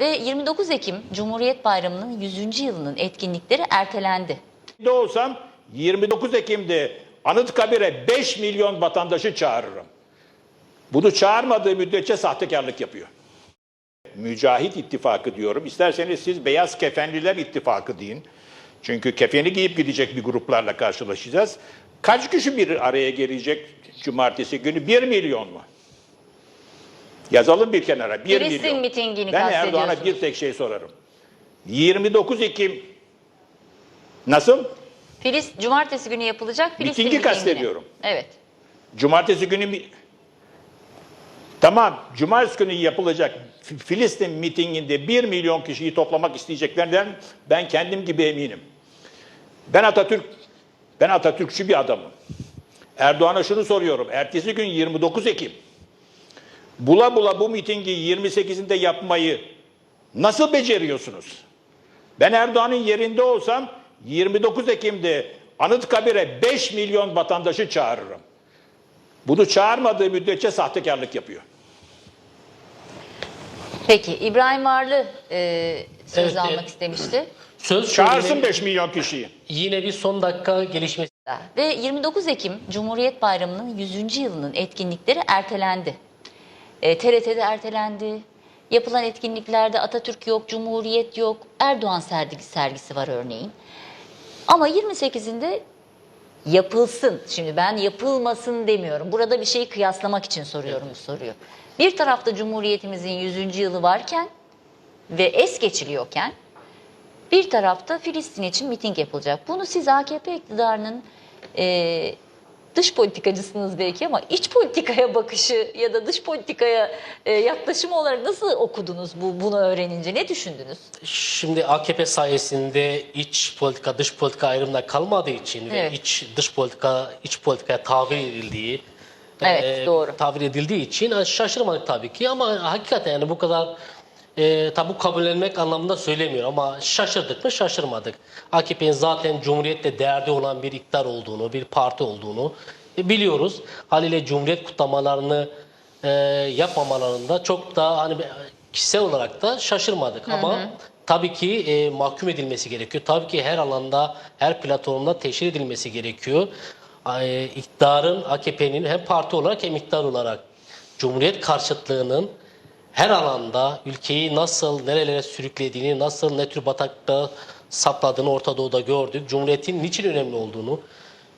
Ve 29 Ekim Cumhuriyet Bayramı'nın 100. yılının etkinlikleri ertelendi. de olsam 29 Ekim'de Anıtkabir'e 5 milyon vatandaşı çağırırım. Bunu çağırmadığı müddetçe sahtekarlık yapıyor. Mücahit ittifakı diyorum. İsterseniz siz beyaz kefenliler ittifakı deyin. Çünkü kefeni giyip gidecek bir gruplarla karşılaşacağız. Kaç kişi bir araya gelecek cumartesi günü? 1 milyon mu? Yazalım bir kenara. 1 Filistin milyon. mitingini ben Erdoğan'a bir tek şey sorarım. 29 Ekim nasıl? Filist Cumartesi günü yapılacak Filistin Mitingi mitingini. kastediyorum. Evet. Cumartesi günü? Tamam, cumartesi günü yapılacak Filistin mitinginde 1 milyon kişiyi toplamak isteyeceklerinden ben kendim gibi eminim. Ben Atatürk, ben Atatürkçü bir adamım. Erdoğan'a şunu soruyorum. Ertesi gün 29 Ekim. Bula bula bu mitingi 28'inde yapmayı nasıl beceriyorsunuz? Ben Erdoğan'ın yerinde olsam 29 Ekim'de Anıtkabir'e 5 milyon vatandaşı çağırırım. Bunu çağırmadığı müddetçe sahtekarlık yapıyor. Peki İbrahim Varlı e, söz Evet, almak evet. istemişti. Söz Çağırsın söylemi- 5 milyon kişiyi. Yine bir son dakika gelişmesi. Ve 29 Ekim Cumhuriyet Bayramı'nın 100. yılının etkinlikleri ertelendi. E, TRT'de ertelendi. Yapılan etkinliklerde Atatürk yok, Cumhuriyet yok, Erdoğan sergisi, sergisi var örneğin. Ama 28'inde yapılsın. Şimdi ben yapılmasın demiyorum. Burada bir şeyi kıyaslamak için soruyorum bu soruyu. Bir tarafta Cumhuriyetimizin 100. yılı varken ve es geçiliyorken bir tarafta Filistin için miting yapılacak. Bunu siz AKP iktidarının e, dış politikacısınız belki ama iç politikaya bakışı ya da dış politikaya e, yaklaşımı olarak nasıl okudunuz bu bunu öğrenince? Ne düşündünüz? Şimdi AKP sayesinde iç politika dış politika ayrımına kalmadığı için Evet. ve iç dış politika iç politikaya tabir edildiği Evet, doğru. tabir edildiği için şaşırmadık tabii ki ama hakikaten yani bu kadar e, tabi kabullenmek anlamında söylemiyorum ama şaşırdık mı şaşırmadık. AKP'nin zaten Cumhuriyet'te değerli olan bir iktidar olduğunu, bir parti olduğunu e, biliyoruz. Haliyle Cumhuriyet kutlamalarını e, yapmamalarında çok da hani kişisel olarak da şaşırmadık ama tabii ki e, mahkum edilmesi gerekiyor. Tabii ki her alanda, her platformda teşhir edilmesi gerekiyor. E, iktidarın, AKP'nin hem parti olarak hem iktidar olarak Cumhuriyet karşıtlığının her alanda ülkeyi nasıl nerelere sürüklediğini, nasıl ne tür bataklığa sapladığını Orta Doğu'da gördük. Cumhuriyetin niçin önemli olduğunu,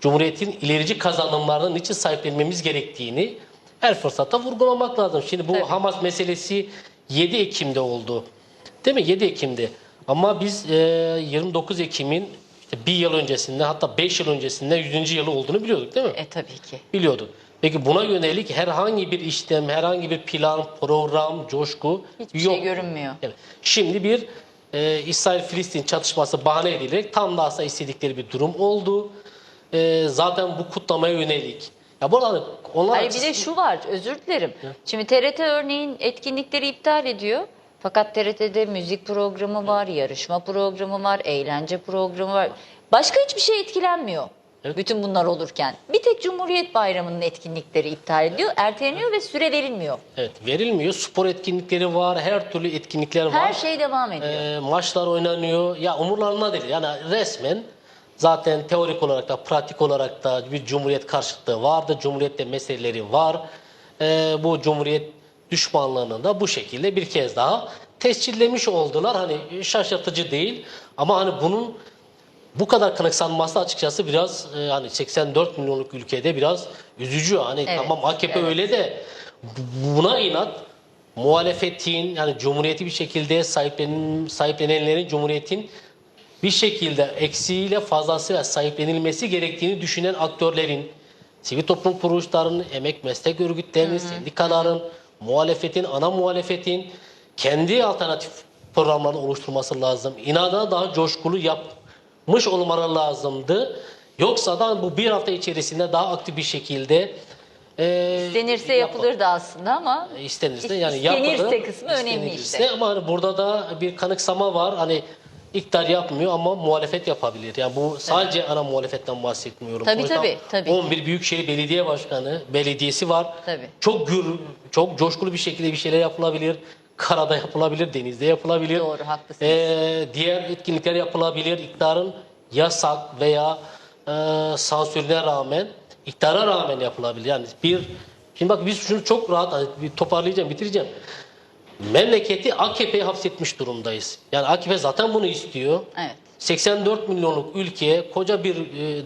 Cumhuriyetin ilerici kazanımlarına niçin sahiplenmemiz gerektiğini her fırsatta vurgulamak lazım. Şimdi bu Tabii. Hamas meselesi 7 Ekim'de oldu. Değil mi? 7 Ekim'de. Ama biz e, 29 Ekim'in işte bir yıl öncesinde hatta 5 yıl öncesinde 100. yılı olduğunu biliyorduk değil mi? E tabii ki. biliyorduk. Peki buna yönelik herhangi bir işlem, herhangi bir plan, program, coşku Hiçbir yok. şey görünmüyor. Evet. Şimdi bir e, İsrail-Filistin çatışması bahane edilerek tam da aslında istedikleri bir durum oldu. E, zaten bu kutlamaya yönelik. Ya bu arada onlar Hayır bir de şu var özür dilerim. Şimdi TRT örneğin etkinlikleri iptal ediyor. Fakat TRT'de müzik programı var, yarışma programı var, eğlence programı var. Başka hiçbir şey etkilenmiyor. Evet. Bütün bunlar olurken. Bir tek Cumhuriyet Bayramı'nın etkinlikleri iptal ediyor, erteleniyor ve süre verilmiyor. evet, verilmiyor. Spor etkinlikleri var, her türlü etkinlikler var. Her şey devam ediyor. E, maçlar oynanıyor. Ya umurlarında değil. Yani resmen zaten teorik olarak da pratik olarak da bir cumhuriyet karşıtlığı vardı. Cumhuriyette meseleleri var. E, bu cumhuriyet düşmanlığını da bu şekilde bir kez daha tescillemiş oldular. Hani şaşırtıcı değil ama hani bunun bu kadar kanıksanması açıkçası biraz e, hani 84 milyonluk ülkede biraz üzücü. Hani Evet, tamam AKP evet. öyle de bu- buna inat muhalefetin yani cumhuriyeti bir şekilde sahiplenin, sahiplenenlerin cumhuriyetin bir şekilde eksiğiyle fazlasıyla sahiplenilmesi gerektiğini düşünen aktörlerin, sivil toplum kuruluşlarının, emek meslek örgütlerinin, sendikaların, muhalefetin, ana muhalefetin kendi alternatif programlarını oluşturması lazım. İnadına daha coşkulu yapmış olmaları lazımdı. Yoksa da bu bir hafta içerisinde daha aktif bir şekilde e, İstenirse yap- yapılırdı aslında ama istenirse yani İstenirse yapılır. kısmı önemli İstenirse işte. Ama hani burada da bir kanıksama var. Hani iktidar yapmıyor ama muhalefet yapabilir. Yani bu sadece ana muhalefetten bahsetmiyorum. Tabii, Sonuçta tabii, tabii. 11 Büyükşehir Belediye Başkanı, belediyesi var. Tabii. Çok gür, çok coşkulu bir şekilde bir şeyler yapılabilir. Karada yapılabilir, denizde yapılabilir. Doğru, haklısınız. Ee, diğer etkinlikler yapılabilir. İktidarın yasak veya e, sansürüne rağmen, iktidara rağmen yapılabilir. Yani bir, şimdi bak biz şunu çok rahat hani bir toparlayacağım, bitireceğim. Memleketi AKP'ye hapsetmiş durumdayız. Yani AKP zaten bunu istiyor. Evet. 84 milyonluk ülkeye koca bir e,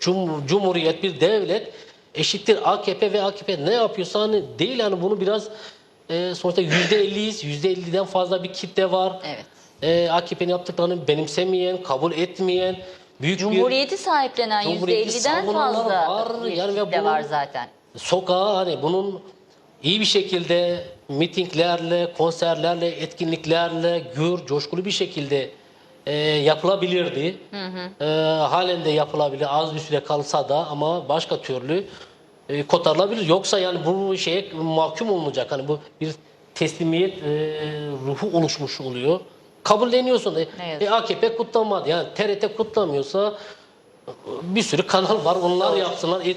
cum- cumhuriyet, bir devlet eşittir AKP ve AKP ne yapıyorsa hani değil yani bunu biraz e, sonuçta %50'yiz. %50'den fazla bir kitle var. Evet. E, AKP'nin yaptıklarını benimsemeyen, kabul etmeyen büyük bir Cumhuriyeti sahiplenen Cumhuriyeti %50'den savunanlar fazla var. bir Yani ve kitle bunun- var zaten. sokağa hani bunun iyi bir şekilde mitinglerle, konserlerle, etkinliklerle gür, coşkulu bir şekilde e, yapılabilirdi. E, halen de yapılabilir. Az bir süre kalsa da ama başka türlü e, kotarılabilir. Yoksa yani bu şeye mahkum olunacak. Hani bu bir teslimiyet e, ruhu oluşmuş oluyor. Kabulleniyorsun. E, e, AKP kutlamadı. Yani TRT kutlamıyorsa bir sürü kanal var. Onlar yapsınlar. E,